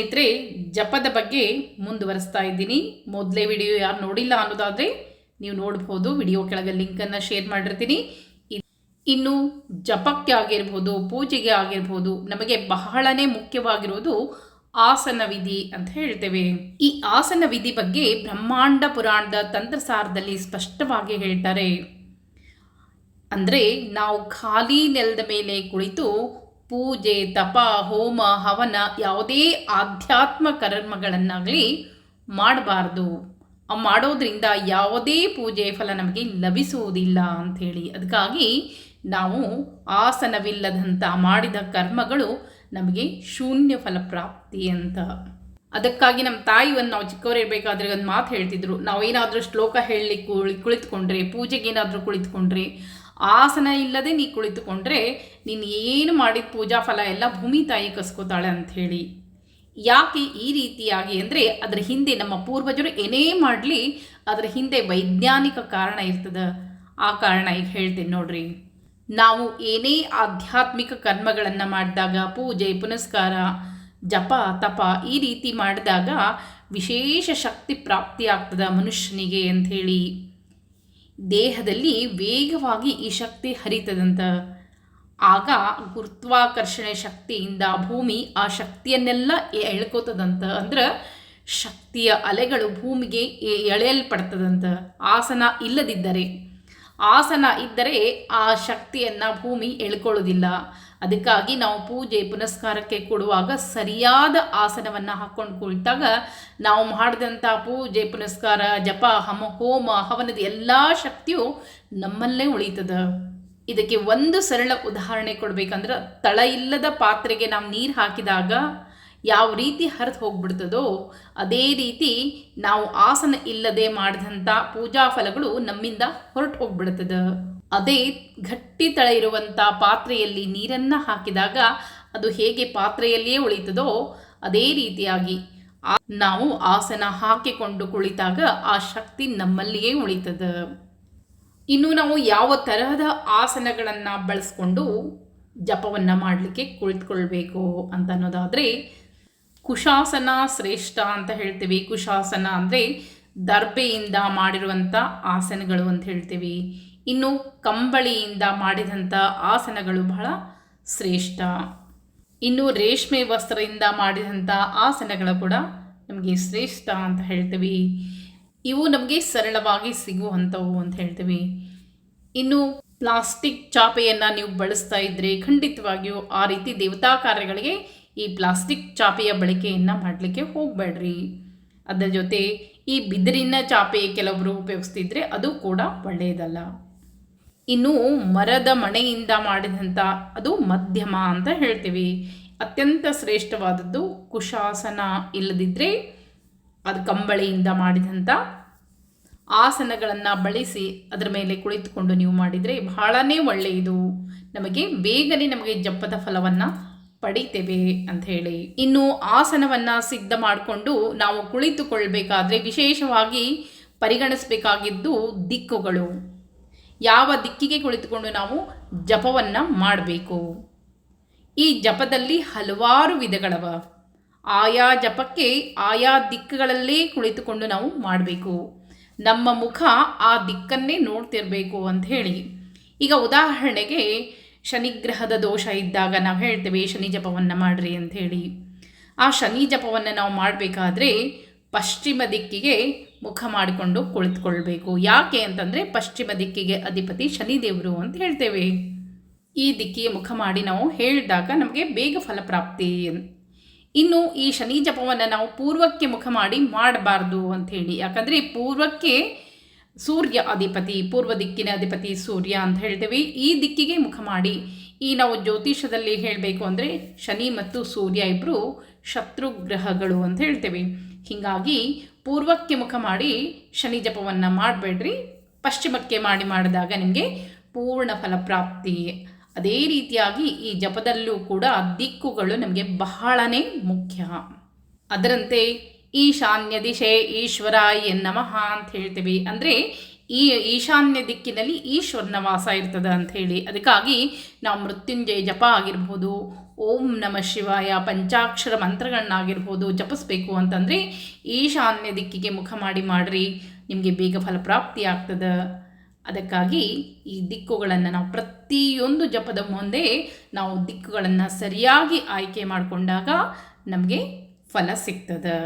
ಸ್ನೇಹಿತರೆ, ಜಪದ ಬಗ್ಗೆ ಮುಂದುವರಿಸ್ತಾ ಇದ್ದೀನಿ. ಮೊದಲೇ ವಿಡಿಯೋ ಯಾರು ನೋಡಿಲ್ಲ ಅನ್ನೋದಾದರೆ ನೀವು ನೋಡ್ಬೋದು. ವಿಡಿಯೋ ಕೆಳಗೆ ಲಿಂಕನ್ನು ಶೇರ್ ಮಾಡಿರ್ತೀನಿ. ಇನ್ನು ಜಪಕ್ಕೆ ಆಗಿರ್ಬೋದು, ಪೂಜೆಗೆ ಆಗಿರ್ಬೋದು, ನಮಗೆ ಬಹಳನೇ ಮುಖ್ಯವಾಗಿರೋದು ಆಸನ ವಿಧಿ ಅಂತ ಹೇಳ್ತೇವೆ. ಈ ಆಸನ ವಿಧಿ ಬಗ್ಗೆ ಬ್ರಹ್ಮಾಂಡ ಪುರಾಣದ ತಂತ್ರಸಾರದಲ್ಲಿ ಸ್ಪಷ್ಟವಾಗಿ ಹೇಳ್ತಾರೆ. ಅಂದರೆ ನಾವು ಖಾಲಿ ನೆಲದ ಮೇಲೆ ಕುಳಿತು ಪೂಜೆ, ತಪ, ಹೋಮ, ಹವನ ಯಾವುದೇ ಆಧ್ಯಾತ್ಮ ಕರ್ಮಗಳನ್ನಾಗಲಿ ಮಾಡಬಾರ್ದು. ಮಾಡೋದ್ರಿಂದ ಯಾವುದೇ ಪೂಜೆ ಫಲ ನಮಗೆ ಲಭಿಸುವುದಿಲ್ಲ ಅಂಥೇಳಿ. ಅದಕ್ಕಾಗಿ ನಾವು ಆಸನವಿಲ್ಲದಂಥ ಮಾಡಿದ ಕರ್ಮಗಳು ನಮಗೆ ಶೂನ್ಯ ಫಲಪ್ರಾಪ್ತಿ ಅಂತ. ಅದಕ್ಕಾಗಿ ನಮ್ಮ ತಾಯಿ ಒಂದು ನಾವು ಚಿಕ್ಕವರಿರಬೇಕಾದ್ರೆ ಒಂದು ಮಾತು ಹೇಳ್ತಿದ್ರು. ನಾವೇನಾದರೂ ಶ್ಲೋಕ ಹೇಳಲಿಕ್ಕೆ ಕುಳಿ ಕುಳಿತುಕೊಂಡ್ರೆ ಪೂಜೆಗೆ ಏನಾದರೂ ಕುಳಿತುಕೊಂಡ್ರೆ ಆಸನ ಇಲ್ಲದೆ ನೀ ಕುಳಿತುಕೊಂಡ್ರೆ ನೀನು ಏನು ಮಾಡಿದ ಪೂಜಾ ಫಲ ಎಲ್ಲ ಭೂಮಿ ತಾಯಿ ಕಸ್ಕೋತಾಳೆ ಅಂಥೇಳಿ ಯಾಕೆ ಈ ರೀತಿಯಾಗಿ ಅಂದರೆ ಅದರ ಹಿಂದೆ ನಮ್ಮ ಪೂರ್ವಜರು ಏನೇ ಮಾಡಲಿ ಅದರ ಹಿಂದೆ ವೈಜ್ಞಾನಿಕ ಕಾರಣ ಇರ್ತದೆ. ಆ ಕಾರಣ ಈಗ ಹೇಳ್ತೀನಿ ನೋಡ್ರಿ. ನಾವು ಏನೇ ಆಧ್ಯಾತ್ಮಿಕ ಕರ್ಮಗಳನ್ನು ಮಾಡಿದಾಗ, ಪೂಜೆ, ಪುನಸ್ಕಾರ, ಜಪ, ತಪ ಈ ರೀತಿ ಮಾಡಿದಾಗ ವಿಶೇಷ ಶಕ್ತಿ ಪ್ರಾಪ್ತಿ ಆಗ್ತದೆ ಮನುಷ್ಯನಿಗೆ ಅಂಥೇಳಿ ದೇಹದಲ್ಲಿ ವೇಗವಾಗಿ ಈ ಶಕ್ತಿ ಹರಿತದಂತ. ಆಗ ಗುರುತ್ವಾಕರ್ಷಣೆ ಶಕ್ತಿಯಿಂದ ಭೂಮಿ ಆ ಶಕ್ತಿಯನ್ನೆಲ್ಲ ಎಳ್ಕೋತದಂತ. ಅಂದ್ರೆ ಶಕ್ತಿಯ ಅಲೆಗಳು ಭೂಮಿಗೆ ಎಳೆಯಲ್ಪಡ್ತದಂತ. ಆಸನ ಇಲ್ಲದಿದ್ದರೆ. ಆಸನ ಇದ್ದರೆ ಆ ಶಕ್ತಿಯನ್ನು ಭೂಮಿ ಎಳ್ಕೊಳ್ಳೋದಿಲ್ಲ. ಅದಕ್ಕಾಗಿ ನಾವು ಪೂಜೆ ಪುನಸ್ಕಾರಕ್ಕೆ ಕೊಡುವಾಗ ಸರಿಯಾದ ಆಸನವನ್ನು ಹಾಕ್ಕೊಂಡು ಕುಳಿತಾಗ ನಾವು ಮಾಡಿದಂಥ ಪೂಜೆ ಪುನಸ್ಕಾರ, ಜಪ, ಹಮ, ಹೋಮ, ಹವನದ ಎಲ್ಲ ಶಕ್ತಿಯು ನಮ್ಮಲ್ಲೇ ಉಳಿತದ. ಇದಕ್ಕೆ ಒಂದು ಸರಳ ಉದಾಹರಣೆ ಕೊಡಬೇಕಂದ್ರೆ ತಳ ಇಲ್ಲದ ಪಾತ್ರೆಗೆ ನಾವು ನೀರು ಹಾಕಿದಾಗ ಯಾವ ರೀತಿ ಹರಿದು ಹೋಗ್ಬಿಡ್ತದೋ ಅದೇ ರೀತಿ ನಾವು ಆಸನ ಇಲ್ಲದೆ ಮಾಡಿದಂಥ ಪೂಜಾ ಫಲಗಳು ನಮ್ಮಿಂದ ಹೊರಟು ಹೋಗ್ಬಿಡ್ತದ. ಅದೇ ಗಟ್ಟಿ ತಳ ಇರುವಂಥ ಪಾತ್ರೆಯಲ್ಲಿ ನೀರನ್ನು ಹಾಕಿದಾಗ ಅದು ಹೇಗೆ ಪಾತ್ರೆಯಲ್ಲಿಯೇ ಉಳಿತದೋ ಅದೇ ರೀತಿಯಾಗಿ ನಾವು ಆಸನ ಹಾಕಿಕೊಂಡು ಕುಳಿತಾಗ ಆ ಶಕ್ತಿ ನಮ್ಮಲ್ಲಿಯೇ ಉಳಿತದ. ಇನ್ನು ನಾವು ಯಾವ ತರಹದ ಆಸನಗಳನ್ನು ಬಳಸ್ಕೊಂಡು ಜಪವನ್ನು ಮಾಡಲಿಕ್ಕೆ ಕುಳಿತುಕೊಳ್ಬೇಕು ಅಂತ ಅನ್ನೋದಾದರೆ ಕುಶಾಸನ ಶ್ರೇಷ್ಠ ಅಂತ ಹೇಳ್ತೀವಿ. ಕುಶಾಸನ ಅಂದರೆ ದರ್ಬೆಯಿಂದ ಮಾಡಿರುವಂಥ ಆಸನಗಳು ಅಂತ ಹೇಳ್ತೀವಿ. ಇನ್ನು ಕಂಬಳಿಯಿಂದ ಮಾಡಿದಂಥ ಆಸನಗಳು ಬಹಳ ಶ್ರೇಷ್ಠ. ಇನ್ನು ರೇಷ್ಮೆ ವಸ್ತ್ರದಿಂದ ಮಾಡಿದಂಥ ಆಸನಗಳು ಕೂಡ ನಮಗೆ ಶ್ರೇಷ್ಠ ಅಂತ ಹೇಳ್ತೀವಿ. ಇವು ನಮಗೆ ಸರಳವಾಗಿ ಸಿಗುವಂಥವು ಅಂತ ಹೇಳ್ತೀವಿ. ಇನ್ನು ಪ್ಲಾಸ್ಟಿಕ್ ಚಾಪೆಯನ್ನು ನೀವು ಬಳಸ್ತಾ ಇದ್ದರೆ ಖಂಡಿತವಾಗಿಯೂ ಆ ರೀತಿ ದೇವತಾ ಕಾರ್ಯಗಳಿಗೆ ಈ ಪ್ಲಾಸ್ಟಿಕ್ ಚಾಪೆಯ ಬಳಕೆಯನ್ನು ಮಾಡಲಿಕ್ಕೆ ಹೋಗಬೇಡ್ರಿ. ಅದರ ಜೊತೆ ಈ ಬಿದಿರಿನ ಚಾಪೆ ಕೆಲವರು ಉಪಯೋಗಿಸ್ತಿದ್ರೆ ಅದು ಕೂಡ ಒಳ್ಳೆಯದಲ್ಲ. ಇನ್ನು ಮರದ ಮಣೆಯಿಂದ ಮಾಡಿದಂಥ ಅದು ಮಧ್ಯಮ ಅಂತ ಹೇಳ್ತೀವಿ. ಅತ್ಯಂತ ಶ್ರೇಷ್ಠವಾದದ್ದು ಕುಶಾಸನ ಇಲ್ಲದಿದ್ದರೆ ಅದು ಕಂಬಳಿಯಿಂದ ಮಾಡಿದಂಥ ಆಸನಗಳನ್ನು ಬಳಸಿ ಅದರ ಮೇಲೆ ಕುಳಿತುಕೊಂಡು ನೀವು ಮಾಡಿದರೆ ಬಹಳನೇ ಒಳ್ಳೆಯದು. ನಮಗೆ ಬೇಗನೆ ನಮಗೆ ಜಪದ ಫಲವನ್ನು ಪಡಿತೇವೆ ಅಂತ ಹೇಳಿ. ಇನ್ನು ಆಸನವನ್ನು ಸಿದ್ಧ ಮಾಡಿಕೊಂಡು ನಾವು ಕುಳಿತುಕೊಳ್ಬೇಕಾದ್ರೆ ವಿಶೇಷವಾಗಿ ಪರಿಗಣಿಸಬೇಕಾಗಿದ್ದು ದಿಕ್ಕುಗಳು. ಯಾವ ದಿಕ್ಕಿಗೆ ಕುಳಿತುಕೊಂಡು ನಾವು ಜಪವನ್ನು ಮಾಡಬೇಕು? ಈ ಜಪದಲ್ಲಿ ಹಲವಾರು ವಿಧಗಳವ. ಆಯಾ ಜಪಕ್ಕೆ ಆಯಾ ದಿಕ್ಕುಗಳಲ್ಲೇ ಕುಳಿತುಕೊಂಡು ನಾವು ಮಾಡಬೇಕು. ನಮ್ಮ ಮುಖ ಆ ದಿಕ್ಕನ್ನೇ ನೋಡ್ತಿರಬೇಕು ಅಂತ ಹೇಳಿ. ಈಗ ಉದಾಹರಣೆಗೆ ಶನಿಗ್ರಹದ ದೋಷ ಇದ್ದಾಗ ನಾವು ಹೇಳ್ತೇವೆ, ಶನಿ ಜಪವನ್ನು ಮಾಡ್ರಿ ಅಂತ ಹೇಳಿ. ಆ ಶನಿ ಜಪವನ್ನು ನಾವು ಮಾಡಬೇಕಾದ್ರೆ ಪಶ್ಚಿಮ ದಿಕ್ಕಿಗೆ ಮುಖ ಮಾಡಿಕೊಂಡು ಕುಳಿತುಕೊಳ್ಬೇಕು. ಯಾಕೆ ಅಂತಂದರೆ ಪಶ್ಚಿಮ ದಿಕ್ಕಿಗೆ ಅಧಿಪತಿ ಶನಿದೇವರು ಅಂತ ಹೇಳ್ತೇವೆ. ಈ ದಿಕ್ಕಿಗೆ ಮುಖ ಮಾಡಿ ನಾವು ಹೇಳಿದಾಗ ನಮಗೆ ಬೇಗ ಫಲಪ್ರಾಪ್ತಿ ಇನ್ನು ಈ ಶನಿ ಜಪವನ್ನು ನಾವು ಪೂರ್ವಕ್ಕೆ ಮುಖ ಮಾಡಿ ಮಾಡಬಾರ್ದು ಅಂಥೇಳಿ. ಯಾಕಂದರೆ ಪೂರ್ವಕ್ಕೆ ಸೂರ್ಯ ಅಧಿಪತಿ, ಪೂರ್ವ ದಿಕ್ಕಿನ ಅಧಿಪತಿ ಸೂರ್ಯ ಅಂತ ಹೇಳ್ತೇವೆ. ಈ ದಿಕ್ಕಿಗೆ ಮುಖ ಮಾಡಿ ಈ ನಾವು ಜ್ಯೋತಿಷದಲ್ಲಿ ಹೇಳಬೇಕು ಅಂದರೆ ಶನಿ ಮತ್ತು ಸೂರ್ಯ ಇಬ್ಬರು ಶತ್ರು ಗ್ರಹಗಳು ಅಂತ ಹೇಳ್ತೇವೆ. ಹೀಗಾಗಿ ಪೂರ್ವಕ್ಕೆ ಮುಖ ಮಾಡಿ ಶನಿ ಜಪವನ್ನು ಮಾಡಬೇಡ್ರಿ. ಪಶ್ಚಿಮಕ್ಕೆ ಮಾಡಿ ಮಾಡಿದಾಗ ನಿಮಗೆ ಪೂರ್ಣ ಫಲಪ್ರಾಪ್ತಿ ಅದೇ ರೀತಿಯಾಗಿ ಈ ಜಪದಲ್ಲೂ ಕೂಡ ದಿಕ್ಕುಗಳು ನಮಗೆ ಬಹಳನೇ ಮುಖ್ಯ. ಅದರಂತೆ ಈಶಾನ್ಯ ದಿಶೆ ಈಶ್ವರಾಯ ನಮಃ ಅಂತ ಹೇಳ್ತೀವಿ. ಅಂದರೆ ಈ ಈಶಾನ್ಯ ದಿಕ್ಕಿನಲ್ಲಿ ಈಶ್ವರನ ವಾಸ ಇರ್ತದೆ ಅಂತ ಹೇಳಿ. ಅದಕ್ಕಾಗಿ ನಾವು ಮೃತ್ಯುಂಜಯ ಜಪ ಆಗಿರ್ಬೋದು ಓಂ ನಮ ಶಿವಾಯ, ಪಂಚಾಕ್ಷರ ಮಂತ್ರಗಳನ್ನಾಗಿರ್ಬೋದು ಜಪಿಸ್ಬೇಕು ಅಂತಂದರೆ ಈಶಾನ್ಯ ದಿಕ್ಕಿಗೆ ಮುಖ ಮಾಡಿ ಮಾಡಿರಿ, ನಿಮಗೆ ಬೇಗ ಫಲಪ್ರಾಪ್ತಿ ಆಗ್ತದೆ. ಅದಕ್ಕಾಗಿ ಈ ದಿಕ್ಕುಗಳನ್ನು ನಾವು ಪ್ರತಿಯೊಂದು ಜಪದ ಮುಂದೆ ನಾವು ದಿಕ್ಕುಗಳನ್ನು ಸರಿಯಾಗಿ ಆಯ್ಕೆ ಮಾಡಿಕೊಂಡಾಗ ನಮಗೆ ಫಲ ಸಿಗ್ತದೆ.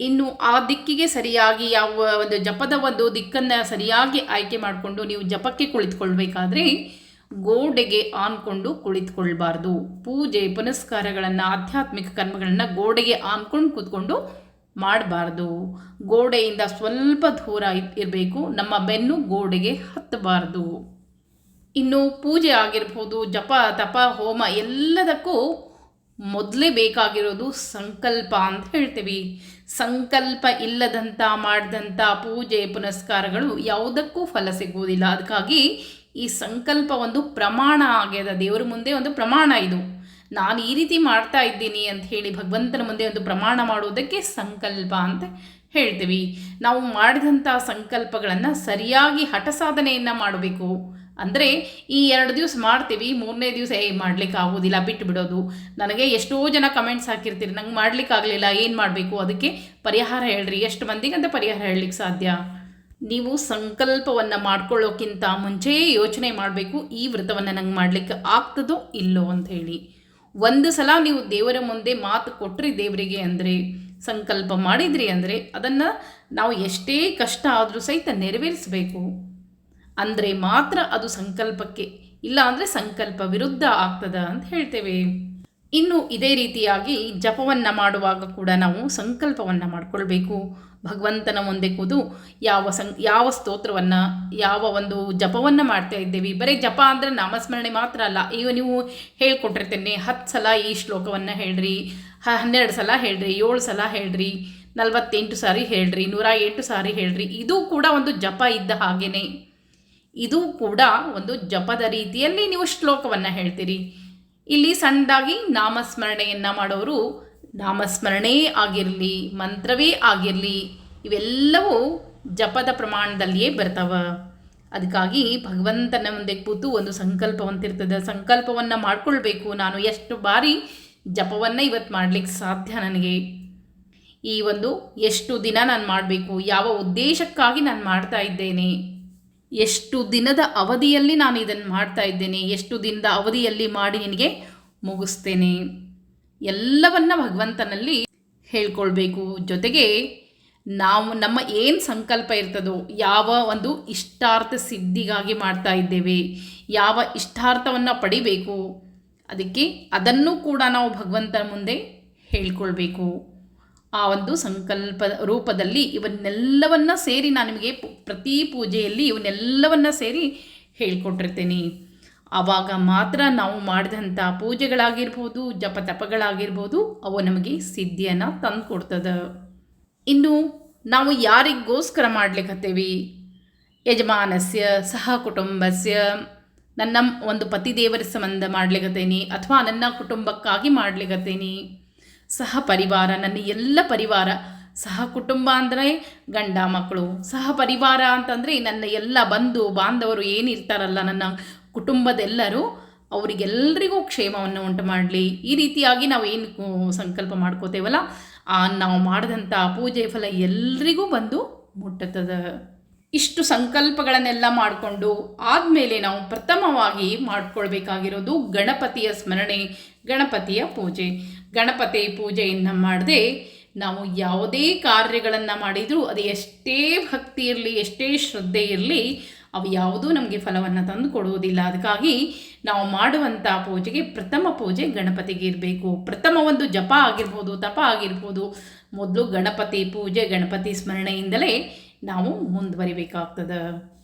ಇನ್ನು ಆ ದಿಕ್ಕಿಗೆ ಸರಿಯಾಗಿ ಯಾವ ಒಂದು ಜಪದ ಒಂದು ದಿಕ್ಕನ್ನು ಸರಿಯಾಗಿ ಆಯ್ಕೆ ಮಾಡಿಕೊಂಡು ನೀವು ಜಪಕ್ಕೆ ಕುಳಿತುಕೊಳ್ಬೇಕಾದ್ರೆ ಗೋಡೆಗೆ ಆನ್ಕೊಂಡು ಕುಳಿತುಕೊಳ್ಬಾರ್ದು. ಪೂಜೆ, ಪುನಸ್ಕಾರಗಳನ್ನು, ಆಧ್ಯಾತ್ಮಿಕ ಕರ್ಮಗಳನ್ನು ಗೋಡೆಗೆ ಆನ್ಕೊಂಡು ಕೂತ್ಕೊಂಡು ಮಾಡಬಾರ್ದು. ಗೋಡೆಯಿಂದ ಸ್ವಲ್ಪ ದೂರ ಇರಬೇಕು. ನಮ್ಮ ಬೆನ್ನು ಗೋಡೆಗೆ ಹತ್ತಬಾರ್ದು. ಇನ್ನು ಪೂಜೆ ಆಗಿರ್ಬೋದು, ಜಪ, ತಪ, ಹೋಮ ಎಲ್ಲದಕ್ಕೂ ಮೊದಲೇ ಬೇಕಾಗಿರೋದು ಸಂಕಲ್ಪ ಅಂತ ಹೇಳ್ತೀವಿ. ಸಂಕಲ್ಪ ಇಲ್ಲದಂಥ ಮಾಡಿದಂಥ ಪೂಜೆ, ಪುನಸ್ಕಾರಗಳು ಯಾವುದಕ್ಕೂ ಫಲ ಸಿಗುವುದಿಲ್ಲ. ಅದಕ್ಕಾಗಿ ಈ ಸಂಕಲ್ಪ ಒಂದು ಪ್ರಮಾಣ ಆಗ್ಯದ. ದೇವರ ಮುಂದೆ ಒಂದು ಪ್ರಮಾಣ ಇದು. ನಾನು ಈ ರೀತಿ ಮಾಡ್ತಾ ಇದ್ದೀನಿ ಅಂತ ಹೇಳಿ ಭಗವಂತನ ಮುಂದೆ ಒಂದು ಪ್ರಮಾಣ ಮಾಡುವುದಕ್ಕೆ ಸಂಕಲ್ಪ ಅಂತ ಹೇಳ್ತೀವಿ. ನಾವು ಮಾಡಿದಂಥ ಸಂಕಲ್ಪಗಳನ್ನು ಸರಿಯಾಗಿ ಹಠ ಸಾಧನೆಯನ್ನು ಮಾಡಬೇಕು. ಅಂದರೆ ಈ ಎರಡು ದಿವಸ ಮಾಡ್ತೀವಿ, ಮೂರನೇ ದಿವಸ, ಏ, ಮಾಡ್ಲಿಕ್ಕೆ ಆಗೋದಿಲ್ಲ ಬಿಟ್ಟು ಬಿಡೋದು ನನಗೆ ಎಷ್ಟೋ ಜನ ಕಮೆಂಟ್ಸ್ ಹಾಕಿರ್ತೀರಿ, ನಂಗೆ ಮಾಡ್ಲಿಕ್ಕೆ ಆಗಲಿಲ್ಲ ಏನು ಮಾಡಬೇಕು? ಅದಕ್ಕೆ ಪರಿಹಾರ ಹೇಳ್ರಿ. ಎಷ್ಟು ಅಂತ ಪರಿಹಾರ ಹೇಳಲಿಕ್ಕೆ ಸಾಧ್ಯ? ನೀವು ಸಂಕಲ್ಪವನ್ನು ಮಾಡ್ಕೊಳ್ಳೋಕ್ಕಿಂತ ಮುಂಚೆ ಯೋಚನೆ ಮಾಡಬೇಕು, ಈ ವ್ರತವನ್ನು ನಂಗೆ ಮಾಡಲಿಕ್ಕೆ ಆಗ್ತದೋ ಇಲ್ಲೋ ಅಂತ ಹೇಳಿ ಒಂದು ಸಲ ನೀವು ದೇವರ ಮುಂದೆ ಮಾತು ಕೊಟ್ಟರೆ ದೇವರಿಗೆ ಅಂದರೆ, ಸಂಕಲ್ಪ ಮಾಡಿದ್ರಿ ಅಂದರೆ, ಅದನ್ನು ನಾವು ಎಷ್ಟೇ ಕಷ್ಟ ಆದರೂ ಸಹಿತ ನೆರವೇರಿಸಬೇಕು. ಅಂದರೆ ಮಾತ್ರ ಅದು ಸಂಕಲ್ಪಕ್ಕೆ, ಇಲ್ಲ ಅಂದರೆ ಸಂಕಲ್ಪ ವಿರುದ್ಧ ಆಗ್ತದ ಅಂತ ಹೇಳ್ತೇವೆ. ಇನ್ನು ಇದೇ ರೀತಿಯಾಗಿ ಜಪವನ್ನು ಮಾಡುವಾಗ ಕೂಡ ನಾವು ಸಂಕಲ್ಪವನ್ನು ಮಾಡಿಕೊಳ್ಬೇಕು. ಭಗವಂತನ ಮುಂದೆ ಕೂದು ಯಾವ ಸಂ ಯಾವ ಸ್ತೋತ್ರವನ್ನು, ಯಾವ ಒಂದು ಜಪವನ್ನು ಮಾಡ್ತಾ ಇದ್ದೇವೆ. ಬರೀ ಜಪ ಅಂದರೆ ನಾಮಸ್ಮರಣೆ ಮಾತ್ರ ಅಲ್ಲ. ಈಗ ನೀವು ಹೇಳ್ಕೊಟ್ಟಿರ್ತೇನೆ ಹತ್ತು ಸಲ ಈ ಶ್ಲೋಕವನ್ನು ಹೇಳ್ರಿ, ಹನ್ನೆರಡು ಸಲ ಹೇಳ್ರಿ, ಏಳು ಸಲ ಹೇಳ್ರಿ, ನಲವತ್ತೆಂಟು ಸಾರಿ ಹೇಳ್ರಿ, ನೂರ ಎಂಟು ಸಾರಿ ಹೇಳ್ರಿ, ಇದು ಕೂಡ ಒಂದು ಜಪ ಇದ್ದ ಹಾಗೇನೆ. ಇದು ಕೂಡ ಒಂದು ಜಪದ ರೀತಿಯಲ್ಲಿ ನೀವು ಶ್ಲೋಕವನ್ನು ಹೇಳ್ತೀರಿ. ಇಲ್ಲಿ ಸಣ್ಣದಾಗಿ ನಾಮಸ್ಮರಣೆಯನ್ನು ಮಾಡೋರು ನಾಮಸ್ಮರಣೆ ಆಗಿರಲಿ, ಮಂತ್ರವೇ ಆಗಿರಲಿ, ಇವೆಲ್ಲವೂ ಜಪದ ಪ್ರಮಾಣದಲ್ಲಿಯೇ ಬರ್ತಾವ. ಅದಕ್ಕಾಗಿ ಭಗವಂತನ ಮುಂದೆ ಕೂತು ಒಂದು ಸಂಕಲ್ಪವಂತಿರ್ತದೆ. ಸಂಕಲ್ಪವನ್ನು ಮಾಡಿಕೊಳ್ಬೇಕು. ನಾನು ಎಷ್ಟು ಬಾರಿ ಜಪವನ್ನು ಇವತ್ತು ಮಾಡಲಿಕ್ಕೆ ಸಾಧ್ಯ ನನಗೆ? ಈ ಒಂದು ಎಷ್ಟು ದಿನ ನಾನು ಮಾಡಬೇಕು? ಯಾವ ಉದ್ದೇಶಕ್ಕಾಗಿ ನಾನು ಮಾಡ್ತಾ ಇದ್ದೇನೆ? ಎಷ್ಟು ದಿನದ ಅವಧಿಯಲ್ಲಿ ನಾನು ಇದನ್ನು ಮಾಡ್ತಾ ಇದ್ದೇನೆ? ಎಷ್ಟು ದಿನದ ಅವಧಿಯಲ್ಲಿ ಮಾಡಿ ನಿನಗೆ ಮುಗಿಸ್ತೇನೆ? ಎಲ್ಲವನ್ನ ಭಗವಂತನಲ್ಲಿ ಹೇಳ್ಕೊಳ್ಬೇಕು. ಜೊತೆಗೆ ನಾವು ನಮ್ಮ ಏನು ಸಂಕಲ್ಪ ಇರ್ತದೋ ಯಾವ ಒಂದು ಇಷ್ಟಾರ್ಥ ಸಿದ್ಧಿಗಾಗಿ ಮಾಡ್ತಾ ಇದ್ದೇವೆ, ಯಾವ ಇಷ್ಟಾರ್ಥವನ್ನು ಪಡಿಬೇಕು, ಅದಕ್ಕೆ ಅದನ್ನು ಕೂಡ ನಾವು ಭಗವಂತನ ಮುಂದೆ ಹೇಳ್ಕೊಳ್ಬೇಕು. ಆ ಒಂದು ಸಂಕಲ್ಪ ರೂಪದಲ್ಲಿ ಇವನ್ನೆಲ್ಲವನ್ನ ಸೇರಿ ನಾನು ನಿಮಗೆ ಪ್ರತಿ ಪೂಜೆಯಲ್ಲಿ ಇವನ್ನೆಲ್ಲವನ್ನ ಸೇರಿ ಹೇಳ್ಕೊಟ್ಟಿರ್ತೇನೆ. ಆವಾಗ ಮಾತ್ರ ನಾವು ಮಾಡಿದಂಥ ಪೂಜೆಗಳಾಗಿರ್ಬೋದು ಜಪ ತಪಗಳಾಗಿರ್ಬೋದು ಅವು ನಮಗೆ ಸಿದ್ಧಿಯನ್ನು ತಂದು ಕೊಡ್ತದೆ ಇನ್ನು ನಾವು ಯಾರಿಗೋಸ್ಕರ ಮಾಡ್ಲಿಕ್ಕತ್ತೇವಿ ಯಜಮಾನಸ್ಯ, ಸಹ ಕುಟುಂಬಸ್ಯ, ನನ್ನ ಒಂದು ಪತಿದೇವರ ಸಂಬಂಧ ಮಾಡ್ಲಿಕ್ಕತ್ತೇನೆ ಅಥವಾ ನನ್ನ ಕುಟುಂಬಕ್ಕಾಗಿ ಮಾಡ್ಲಿಕ್ಕತ್ತೇನೆ ಸಹ ಪರಿವಾರ, ನನ್ನ ಎಲ್ಲ ಪರಿವಾರ, ಸಹ ಕುಟುಂಬ ಅಂದರೆ ಗಂಡ ಮಕ್ಕಳು, ಸಹ ಪರಿವಾರ ಅಂತಂದರೆ ನನ್ನ ಎಲ್ಲ ಬಂಧು, ಬಾಂಧವರು ಏನಿರ್ತಾರಲ್ಲ, ನನ್ನ ಕುಟುಂಬದೆಲ್ಲರೂ ಅವರಿಗೆಲ್ಲರಿಗೂ ಕ್ಷೇಮವನ್ನು ಉಂಟು ಮಾಡಲಿ. ಈ ರೀತಿಯಾಗಿ ನಾವು ಏನು ಸಂಕಲ್ಪ ಮಾಡ್ಕೋತೇವಲ್ಲ, ಆ ನಾವು ಮಾಡಿದಂಥ ಪೂಜೆ ಫಲ ಎಲ್ರಿಗೂ ಬಂದು ಮುಟ್ಟುತ್ತದೆ. ಇಷ್ಟು ಸಂಕಲ್ಪಗಳನ್ನೆಲ್ಲ ಮಾಡಿಕೊಂಡು ಆದಮೇಲೆ ನಾವು ಪ್ರಥಮವಾಗಿ ಮಾಡ್ಕೊಳ್ಬೇಕಾಗಿರೋದು ಗಣಪತಿಯ ಸ್ಮರಣೆ, ಗಣಪತಿಯ ಪೂಜೆ. ಗಣಪತಿ ಪೂಜೆಯನ್ನು ಮಾಡದೆ ನಾವು ಯಾವುದೇ ಕಾರ್ಯಗಳನ್ನು ಮಾಡಿದರೂ ಅದು ಎಷ್ಟೇ ಭಕ್ತಿ ಇರಲಿ, ಎಷ್ಟೇ ಶ್ರದ್ಧೆ ಇರಲಿ ಅವು ಯಾವುದೂ ನಮಗೆ ಫಲವನ್ನು ತಂದು ಕೊಡುವುದಿಲ್ಲ. ಅದಕ್ಕಾಗಿ ನಾವು ಮಾಡುವಂಥ ಪೂಜೆಗೆ ಪ್ರಥಮ ಪೂಜೆ ಗಣಪತಿಗೆ ಇರಬೇಕು. ಪ್ರಥಮ ಒಂದು ಜಪ ಆಗಿರ್ಬೋದು, ತಪ ಆಗಿರ್ಬೋದು. ಮೊದಲು ಗಣಪತಿ ಪೂಜೆ, ಗಣಪತಿ ಸ್ಮರಣೆಯಿಂದಲೇ ನಾವು ಮುಂದುವರಿಬೇಕಾಗ್ತದೆ.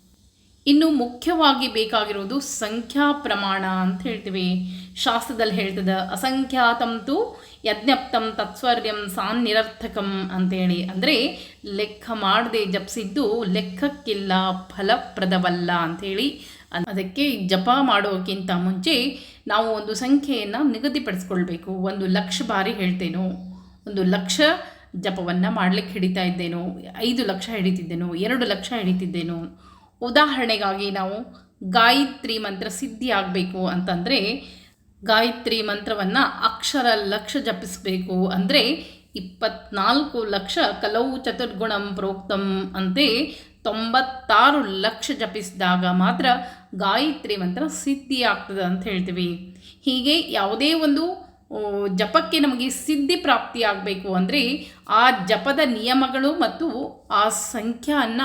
ಇನ್ನು ಮುಖ್ಯವಾಗಿ ಬೇಕಾಗಿರೋದು ಸಂಖ್ಯಾ ಪ್ರಮಾಣ ಅಂತ ಹೇಳ್ತೀವಿ. ಶಾಸ್ತ್ರದಲ್ಲಿ ಹೇಳ್ತದ ಅಸಂಖ್ಯಾತಂತು ಯಜ್ಞಪ್ತಂ ತತ್ಸ್ವರ್ಯಂ ಸಾನ್ನಿರರ್ಥಕಂ ಅಂತೇಳಿ. ಅಂದರೆ ಲೆಕ್ಕ ಮಾಡದೆ ಜಪಿಸಿದ್ದು ಲೆಕ್ಕಕ್ಕಿಲ್ಲ, ಫಲಪ್ರದವಲ್ಲ ಅಂಥೇಳಿ ಅದಕ್ಕೆ ಜಪ ಮಾಡೋಕ್ಕಿಂತ ಮುಂಚೆ ನಾವು ಒಂದು ಸಂಖ್ಯೆಯನ್ನು ನಿಗದಿಪಡಿಸ್ಕೊಳ್ಬೇಕು. ಒಂದು ಲಕ್ಷ ಬಾರಿ ಹೇಳ್ತೇನೋ. ಒಂದು ಲಕ್ಷ ಜಪವನ್ನು ಮಾಡಲಿಕ್ಕೆ ಹಿಡಿತಾ ಇದ್ದೇನೋ. ಐದು ಲಕ್ಷ ಹಿಡಿತಿದ್ದೇನೋ. ಎರಡು ಲಕ್ಷ ಹಿಡಿತಿದ್ದೇನೋ. ಉದಾಹರಣೆಗಾಗಿ ನಾವು ಗಾಯತ್ರಿ ಮಂತ್ರ ಸಿದ್ಧಿ ಆಗಬೇಕು ಅಂತಂದರೆ ಗಾಯತ್ರಿ ಮಂತ್ರವನ್ನು ಅಕ್ಷರ ಲಕ್ಷ ಜಪಿಸಬೇಕು ಅಂದರೆ ಇಪ್ಪತ್ನಾಲ್ಕು ಲಕ್ಷ ಕಲವು ಚತುರ್ಗುಣಂ ಪ್ರೋಕ್ತಂ ಅಂತೆ ತೊಂಬತ್ತಾರು ಲಕ್ಷ ಜಪಿಸಿದಾಗ ಮಾತ್ರ ಗಾಯತ್ರಿ ಮಂತ್ರ ಸಿದ್ಧಿ ಆಗ್ತದೆ ಅಂತ ಹೇಳ್ತೀವಿ. ಹೀಗೆ ಯಾವುದೇ ಒಂದು ಜಪಕ್ಕೆ ನಮಗೆ ಸಿದ್ಧಿ ಪ್ರಾಪ್ತಿಯಾಗಬೇಕು ಅಂದರೆ ಆ ಜಪದ ನಿಯಮಗಳು ಮತ್ತು ಆ ಸಂಖ್ಯಾನ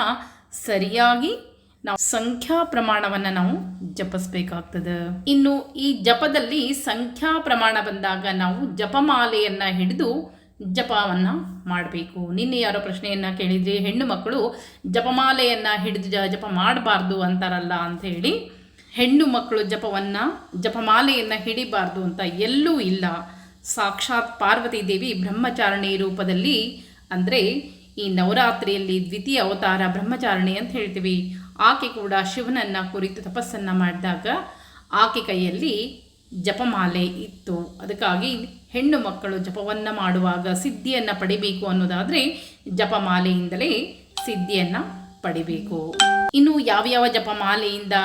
ಸರಿಯಾಗಿ ನಾವು ಸಂಖ್ಯಾ ಪ್ರಮಾಣವನ್ನು ನಾವು ಜಪಿಸ್ಬೇಕಾಗ್ತದೆ. ಇನ್ನು ಈ ಜಪದಲ್ಲಿ ಸಂಖ್ಯಾ ಪ್ರಮಾಣ ಬಂದಾಗ ನಾವು ಜಪಮಾಲೆಯನ್ನು ಹಿಡಿದು ಜಪವನ್ನು ಮಾಡಬೇಕು. ನಿನ್ನೆ ಯಾರೋ ಪ್ರಶ್ನೆಯನ್ನು ಕೇಳಿದ್ರಿ ಹೆಣ್ಣು ಮಕ್ಕಳು ಜಪಮಾಲೆಯನ್ನು ಹಿಡಿದು ಜಪ ಮಾಡಬಾರ್ದು ಅಂತಾರಲ್ಲ ಅಂತ ಹೇಳಿ ಹೆಣ್ಣು ಮಕ್ಕಳು ಜಪವನ್ನು, ಜಪಮಾಲೆಯನ್ನು ಹಿಡಿಬಾರ್ದು ಅಂತ ಎಲ್ಲೂ ಇಲ್ಲ. ಸಾಕ್ಷಾತ್ ಪಾರ್ವತಿ ದೇವಿ ಬ್ರಹ್ಮಚಾರಣಿ ರೂಪದಲ್ಲಿ ಅಂದರೆ ಈ ನವರಾತ್ರಿಯಲ್ಲಿ ದ್ವಿತೀಯ ಅವತಾರ ಬ್ರಹ್ಮಚಾರಣಿ ಅಂತ ಹೇಳ್ತೀವಿ. ಆಕೆ ಕೂಡ ಶಿವನನ್ನ ಕುರಿತು ತಪಸ್ಸನ್ನು ಮಾಡಿದಾಗ ಆಕೆ ಕೈಯಲ್ಲಿ ಜಪಮಾಲೆ ಇತ್ತು. ಅದಕ್ಕಾಗಿ ಹೆಣ್ಣು ಮಕ್ಕಳು ಜಪವನ್ನು ಮಾಡುವಾಗ ಸಿದ್ಧಿಯನ್ನು ಪಡಿಬೇಕು ಅನ್ನೋದಾದರೆ ಜಪಮಾಲೆಯಿಂದಲೇ ಸಿದ್ಧಿಯನ್ನು ಪಡಿಬೇಕು. ಇನ್ನು ಯಾವ್ಯಾವ ಜಪಮಾಲೆಯಿಂದ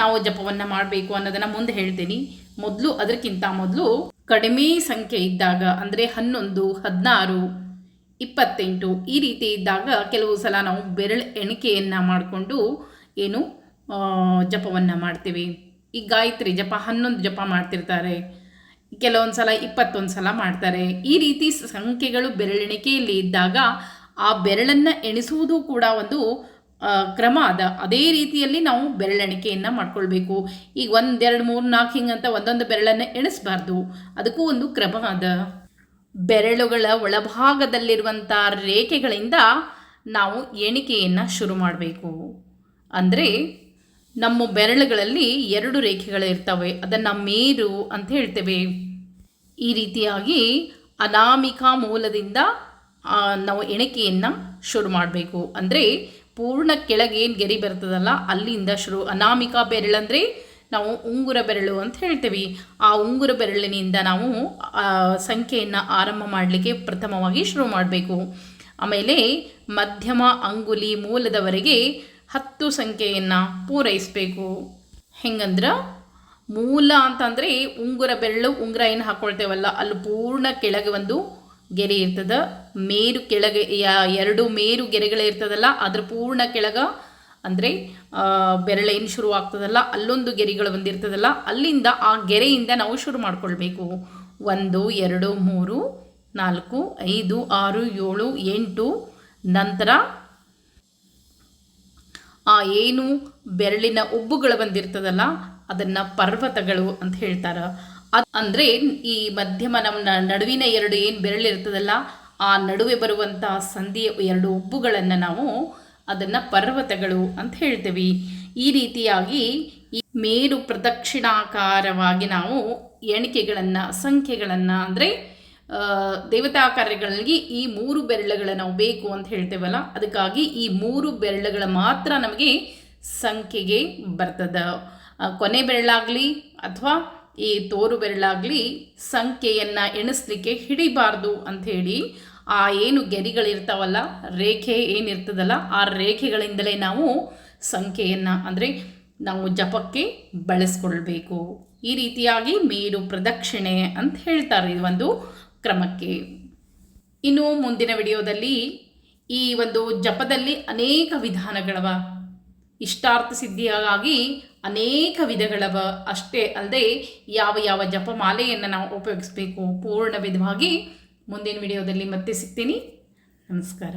ನಾವು ಜಪವನ್ನು ಮಾಡಬೇಕು ಅನ್ನೋದನ್ನು ಮುಂದೆ ಹೇಳ್ತೀನಿ. ಮೊದಲು ಅದಕ್ಕಿಂತ ಮೊದಲು ಕಡಿಮೆ ಸಂಖ್ಯೆ ಇದ್ದಾಗ ಅಂದರೆ ಹನ್ನೊಂದು, ಹದಿನಾರು ಇಪ್ಪತ್ತೆಂಟು. ಈ ರೀತಿ ಇದ್ದಾಗ ಕೆಲವು ಸಲ ನಾವು ಬೆರಳು ಎಣಿಕೆಯನ್ನು ಮಾಡಿಕೊಂಡು ಏನು ಜಪವನ್ನು ಮಾಡ್ತೀವಿ. ಈ ಗಾಯತ್ರಿ ಜಪ, ಹನ್ನೊಂದು ಜಪ ಮಾಡ್ತಿರ್ತಾರೆ. ಕೆಲವೊಂದು ಸಲ ಇಪ್ಪತ್ತೊಂದು ಸಲ ಮಾಡ್ತಾರೆ. ಈ ರೀತಿ ಸಂಖ್ಯೆಗಳು ಬೆರಳೆಣಿಕೆಯಲ್ಲಿ ಇದ್ದಾಗ ಆ ಬೆರಳನ್ನು ಎಣಿಸುವುದು ಕೂಡ ಒಂದು ಕ್ರಮ ಅದ. ಅದೇ ರೀತಿಯಲ್ಲಿ ನಾವು ಬೆರಳೆಣಿಕೆಯನ್ನು ಮಾಡ್ಕೊಳ್ಬೇಕು. ಈಗ ಒಂದೆರಡು ಮೂರು, ನಾಲ್ಕು ಹಿಂಗಂತ ಒಂದೊಂದು ಬೆರಳನ್ನು ಎಣಿಸ್ಬಾರ್ದು. ಅದಕ್ಕೂ ಒಂದು ಕ್ರಮ ಅದ. ಬೆರಳುಗಳ ಒಳಭಾಗದಲ್ಲಿರುವಂಥ ರೇಖೆಗಳಿಂದ ನಾವು ಎಣಿಕೆಯನ್ನು ಶುರು ಮಾಡಬೇಕು. ಅಂದರೆ ನಮ್ಮ ಬೆರಳುಗಳಲ್ಲಿ ಎರಡು ರೇಖೆಗಳು ಇರ್ತವೆ, ಅದನ್ನು ಮೇರು ಅಂತ ಹೇಳ್ತೇವೆ. ಈ ರೀತಿಯಾಗಿ ಅನಾಮಿಕಾ ಮೂಲದಿಂದ ನಾವು ಎಣಿಕೆಯನ್ನು ಶುರು ಮಾಡಬೇಕು. ಅಂದರೆ ಪೂರ್ಣ ಕೆಳಗೆ ಏನು ಗೆರಿ ಬರ್ತದಲ್ಲ, ಅಲ್ಲಿಂದ ಶುರು, ಅನಾಮಿಕಾ ಬೆರಳಂದರೆ ನಾವು ಉಂಗುರ ಬೆರಳು ಅಂತ ಹೇಳ್ತೀವಿ. ಆ ಉಂಗುರ ಬೆರಳಿನಿಂದ ನಾವು ಸಂಖ್ಯೆಯನ್ನು ಆರಂಭ ಮಾಡಲಿಕ್ಕೆ ಪ್ರಥಮವಾಗಿ ಶುರು ಮಾಡಬೇಕು. ಆಮೇಲೆ ಮಧ್ಯಮ ಅಂಗುಲಿ ಮೂಲದವರೆಗೆ ಹತ್ತು ಸಂಖ್ಯೆಯನ್ನು ಪೂರೈಸಬೇಕು. ಹೆಂಗಂದ್ರೆ, ಮೂಲ ಅಂತಂದರೆ ಉಂಗುರ ಬೆರಳು ಉಂಗುರ ಏನು ಹಾಕ್ಕೊಳ್ತೇವಲ್ಲ ಅಲ್ಲಿ ಪೂರ್ಣ ಕೆಳಗೆ ಒಂದು ಗೆರೆ ಇರ್ತದೆ. ಮೇರು ಕೆಳಗೆ ಎರಡು ಮೇರು ಗೆರೆಗಳೇ ಇರ್ತದಲ್ಲ, ಅದ್ರ ಪೂರ್ಣ ಕೆಳಗ ಅಂದರೆ ಬೆರಳೇನು ಶುರು ಆಗ್ತದಲ್ಲ, ಅಲ್ಲೊಂದು ಗೆರೆಗಳು ಬಂದಿರ್ತದಲ್ಲ, ಅಲ್ಲಿಂದ ಆ ಗೆರೆಯಿಂದ ನಾವು ಶುರು ಮಾಡ್ಕೊಳ್ಬೇಕು. ಒಂದು, ಎರಡು, ಮೂರು, ನಾಲ್ಕು, ಐದು, ಆರು, ಏಳು, ಎಂಟು, ನಂತರ ಆ ಏನು ಬೆರಳಿನ ಉಬ್ಬುಗಳು ಬಂದಿರ್ತದಲ್ಲ, ಅದನ್ನು ಪರ್ವತಗಳು ಅಂತ ಹೇಳ್ತಾರೆ. ಅದು ಅಂದರೆ, ಈ ಮಧ್ಯಮ ನಮ್ಮ ನಡುವಿನ ಎರಡು ಏನು ಬೆರಳಿರ್ತದಲ್ಲ, ಆ ನಡುವೆ ಬರುವಂಥ ಸಂಧಿಯ ಎರಡು ಉಬ್ಬುಗಳನ್ನು ನಾವು ಅದನ್ನು ಪರ್ವತಗಳು ಅಂತ ಹೇಳ್ತೇವೆ. ಈ ರೀತಿಯಾಗಿ ಈ ಮೇರು ಪ್ರದಕ್ಷಿಣಾಕಾರವಾಗಿ ನಾವು ಎಣಿಕೆಗಳನ್ನು, ಸಂಖ್ಯೆಗಳನ್ನು ಅಂದರೆ ದೇವತಾ ಕಾರ್ಯಗಳಿಗೆ ಈ ಮೂರು ಬೆರಳುಗಳ ನಾವು ಬೇಕು ಅಂತ ಹೇಳ್ತೇವಲ್ಲ, ಅದಕ್ಕಾಗಿ ಈ ಮೂರು ಬೆರಳುಗಳ ಮಾತ್ರ ನಮಗೆ ಸಂಖ್ಯೆಗೆ ಬರ್ತದೆ. ಕೊನೆ ಬೆರಳಾಗಲಿ ಅಥವಾ ಈ ತೋರು ಬೆರಳಾಗಲಿ ಸಂಖ್ಯೆಯನ್ನು ಎಣಿಸ್ಲಿಕ್ಕೆ ಹಿಡಿಬಾರ್ದು ಅಂಥೇಳಿ ಆ ಏನು ಗೆರಿಗಳಿರ್ತಾವಲ್ಲ, ರೇಖೆ ಏನಿರ್ತದಲ್ಲ, ಆ ರೇಖೆಗಳಿಂದಲೇ ನಾವು ಸಂಖ್ಯೆಯನ್ನು, ಅಂದರೆ ನಾವು ಜಪಕ್ಕೆ ಬಳಸ್ಕೊಳ್ಬೇಕು. ಈ ರೀತಿಯಾಗಿ ಮೇರು ಪ್ರದಕ್ಷಿಣೆ ಅಂತ ಹೇಳ್ತಾರೆ ಈ ಒಂದು ಕ್ರಮಕ್ಕೆ. ಇನ್ನು ಮುಂದಿನ ವಿಡಿಯೋದಲ್ಲಿ ಈ ಒಂದು ಜಪದಲ್ಲಿ ಅನೇಕ ವಿಧಾನಗಳವ. ಇಷ್ಟಾರ್ಥ ಸಿದ್ಧಿಯಾಗಿ ಅನೇಕ ವಿಧಗಳವ. ಅಷ್ಟೇ ಅಲ್ಲದೆ ಯಾವ ಯಾವ ಜಪಮಾಲೆಯನ್ನು ನಾವು ಉಪಯೋಗಿಸಬೇಕು ಪೂರ್ಣ ವಿಧವಾಗಿ ಮುಂದಿನ ವಿಡಿಯೋದಲ್ಲಿ ಮತ್ತೆ ಸಿಗ್ತೀನಿ. ನಮಸ್ಕಾರ.